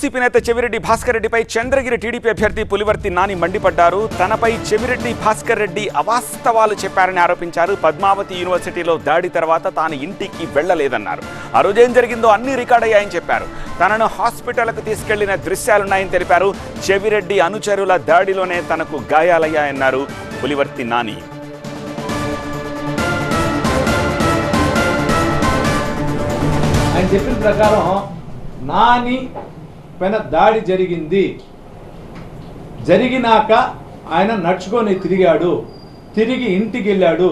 YCP నేత చెవిరెడ్డి భాస్కర్ రెడ్డిపై Chandragiri TDP అభ్యర్థి పులివర్తి నాని మండిపడ్డారు. తనపై చెవిరెడ్డి భాస్కర్ రెడ్డి అవాస్తవాలు చెప్పారని ఆరోపించారు. పద్మావతి యూనివర్సిటీలో దాడి తర్వాత తాను ఇంటికి వెళ్ళలేదన్నారు ఆ రోజేం జరిగిందో అన్ని రికార్డ్ అయ్యాయని చెప్పారు. తనను హాస్పిటల్కు తీసుకెళ్ళిన దృశ్యాలున్నాయని తెలిపారు. చెవిరెడ్డి అనుచరుల దాడిలోనే తనకు గాయాలయ్యాయన్నారు పులివర్తి నాని. ఆయన చెప్పిన ప్రకారం నాని పైన దాడి జరిగింది. జరిగినాక ఆయన నడుచుకొని తిరిగాడు. తిరిగి ఇంటికి వెళ్ళాడు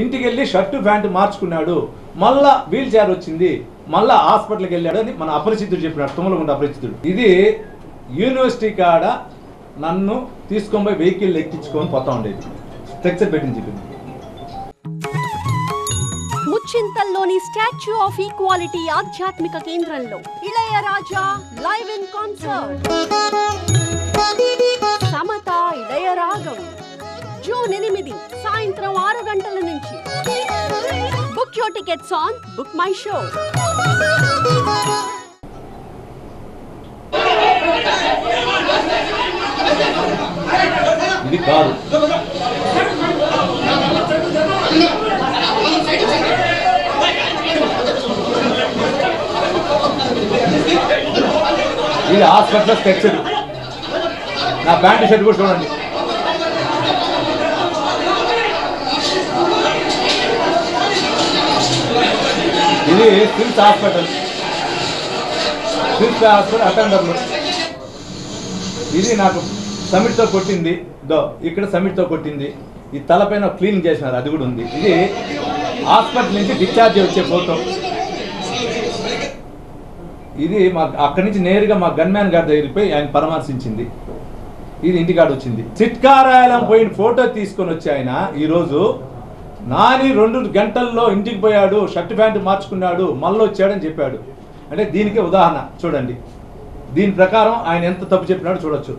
ఇంటికి వెళ్ళి షర్టు ప్యాంటు మార్చుకున్నాడు. మళ్ళా వీల్ చైర్ వచ్చింది. మళ్ళా హాస్పిటల్కి వెళ్ళాడు అని మన అపరిచితుడు చెప్పినాడు. తుమ్మలగుండ అపరిచితుడు. ఇది యూనివర్సిటీ కాడ నన్ను తీసుకొని పోయి వెహికల్ ఎక్కించుకొని పోతా ఉండేది. స్ట్రక్చర్ పెట్టింది చెప్పింది చింతల్లోని స్టాచ్యూ ఆఫ్ ఈక్వాలిటీ ఆధ్యాత్మిక కేంద్రంలో. Ilaiyaraaja live in concert. Samatha Ilayaragam. June ఎనిమిది సాయంత్రం ఆరు గంటల నుంచి. Book your tickets on book my show. ఇది కాదు. ఇది హాస్పిటల్ స్ట్రక్చర్ నా ప్యాంటు షర్ట్ కూడా చూడండి. ఇది స్విమ్స్ హాస్పిటల్. స్విమ్స్ హాస్పిటల్ అటెండర్లు ఇది నాకు సమిట్తో కొట్టింది. దో ఇక్కడ సమిట్తో కొట్టింది. ఈ తలపైన క్లీన్ చేసినారు అది కూడా ఉంది. ఇది హాస్పిటల్ నుంచి డిశ్చార్జ్ వచ్చే ఫోటో. ఇది మా అక్కడి నుంచి నేరుగా మా గన్మ్యాన్ గారి దగ్గరికి పోయి ఆయన పరామర్శించింది. ఇది ఇంటికాడ వచ్చింది. చిట్కారాయలం పోయిన ఫోటో తీసుకొని వచ్చి ఆయన ఈరోజు నాని రెండు గంటల్లో ఇంటికి పోయాడు షర్ట్ ప్యాంటు మార్చుకున్నాడు మళ్ళీ వచ్చాడని చెప్పాడు. అంటే దీనికే ఉదాహరణ చూడండి. దీని ప్రకారం ఆయన ఎంత తప్పు చెప్పినాడో చూడొచ్చు.